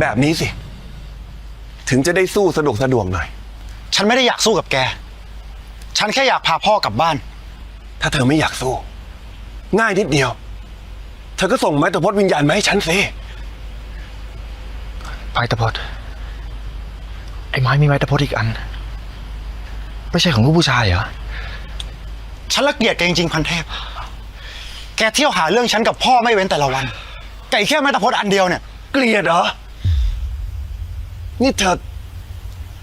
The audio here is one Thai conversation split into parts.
แบบนี้สิ ถึงจะได้สู้สะดวกสะดวกหน่อย ฉันไม่ได้อยากสู้กับแก ฉันแค่อยากพาพ่อกลับบ้าน ถ้าเธอไม่อยากสู้ ง่ายนิดเดียว เธอก็ส่งไม้ตะพดวิญญาณมาให้ฉันสิไม้ตะพดไอ้ไม้มีไม้ตะพดอีกอัน ไม่ใช่ของลูกผู้ชายเหรอ ฉันละเกียดแกจริงๆพันเทพ แกเที่ยวหาเรื่องฉันกับพ่อไม่เว้นแต่ละวัน ไก่แค่ไม้ตะพดอันเดียวเนี่ย เกลียดเหรอ นี่เธอ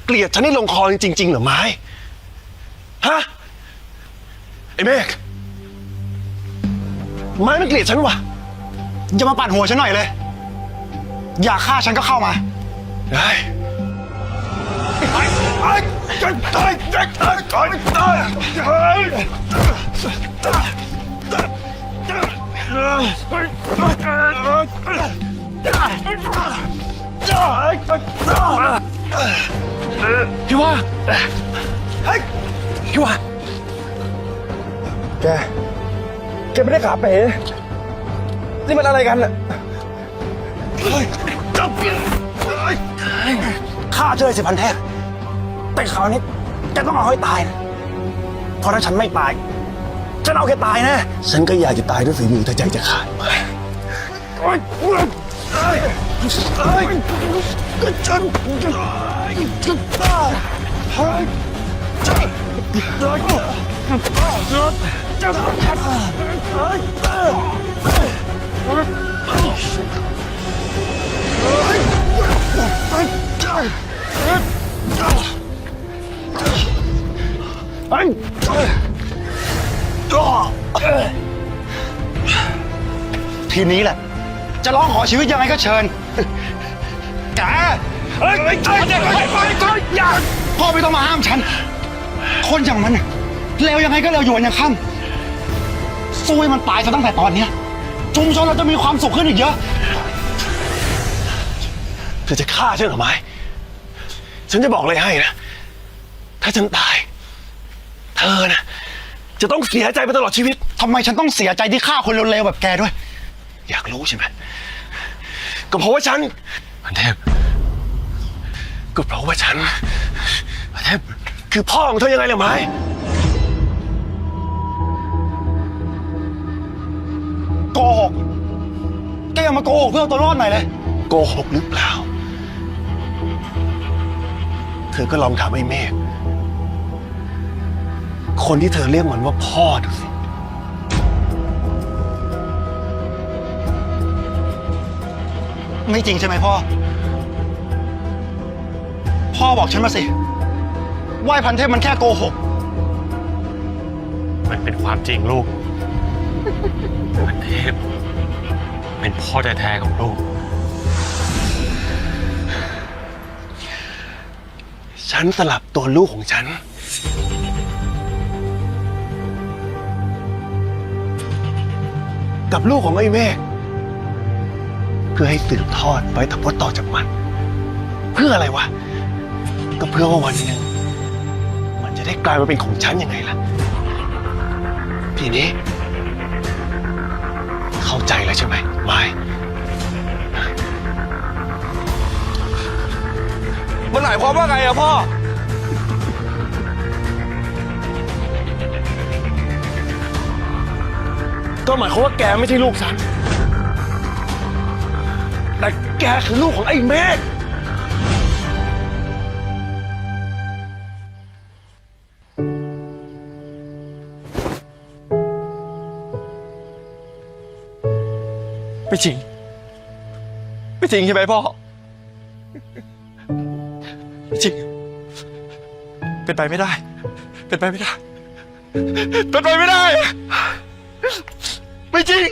เกลียดฉันให้ลงคอจริงๆเหรอไม้ฮะไอ้เมฆไม้ไม่เกลียดฉันวะอย่ามาปั่นหัวฉันหน่อยเลย อยากฆ่าฉันก็เข้ามาได้ไอ้ไอ้จะตายจะตายตายตาย พี่ว่าพี่ว่าแก แกไม่ได้ขาเป๋นี่มันอะไรกันอะเฮ้ยจับเปลี่ยนเฮ้ยฆ่าเธอเลยสิพันเทพแต่คราวนี้แกต้องเอาให้ตายนะเพราะถ้าฉันไม่ตาย ฉันเอาแกตายแนะ ฉันก็อยากจะตายด้วยฝีมือแต่ใจจะขาด โอ๊ยโอ๊ยโอ๊ยโอ๊ยก็ฉันจะจะตายเฮ้ยจะจะจะจะไอ้ ทีนี้แหละ จะร้องขอชีวิตยังไงก็เชิญแกเฮ้ยไอ้ไอ้ไอ้ไอ้ไอ้อย่าพ่อไม่ต้องมาห้ามฉัน คนอย่างมันน่ะเลวยังไงก็เลวอยู่วันยังค่ำสู้ให้มันตายซะตั้งแต่ตอนเนี้ยชุมชนเราจะมีความสุขขึ้นอีกเยอะ เธอจะฆ่าฉันเหรอไม้ฉันจะบอกอะไรให้นะ ถ้าฉันตาย เธอนะจะต้องเสียใจไปตลอดชีวิต ทำไมฉันต้องเสียใจที่ฆ่าคนเลวๆแบบแกด้วย อยากรู้ใช่ไหมก็เพราะว่าฉันพันเทพก็เพราะว่าฉันพันเทพคือพ่อของเธอยังไงล่ะไม้โกหกแกย่ามาโกหกเพื่อเอาตัวรอดหน่อยเลยโกหกหรือเปล่า เธอก็ลองถามไอ้เมฆคนที่เธอเรียกมันว่าพ่อดูสิ ไม่จริงใช่ไหมพ่อ พ่อบอกฉันมาสิ ว่าไอ้พันเทพมันแค่โกหก มันเป็นความจริงลูกมันเทพ เป็นพ่อแท้ๆของลูก ฉันสลับตัวลูกของฉัน กับลูกของไอ้เมฆ เพื่อให้สืบทอดไว้ทพจน์ต่อจากมัน เพื่ออะไรวะ ก็เพื่อว่าวันหนึ่งมันจะได้กลายมาเป็นของฉันยังไงล่ะ ทีนี้ เข้าใจแล้วใช่ไหมไม้มันหมายความว่าไงอะพ่อ ก็หมายความว่าแกไม่ใช่ลูกฉันแต่ แกคือลูกของไอ้เมฆไม่จริง ไม่จริงใช่ไหมพ่อ ไม่จริง เป็นไปไม่ได้ เป็นไปไม่ได้ เป็นไปไม่ได้ ไม่จริง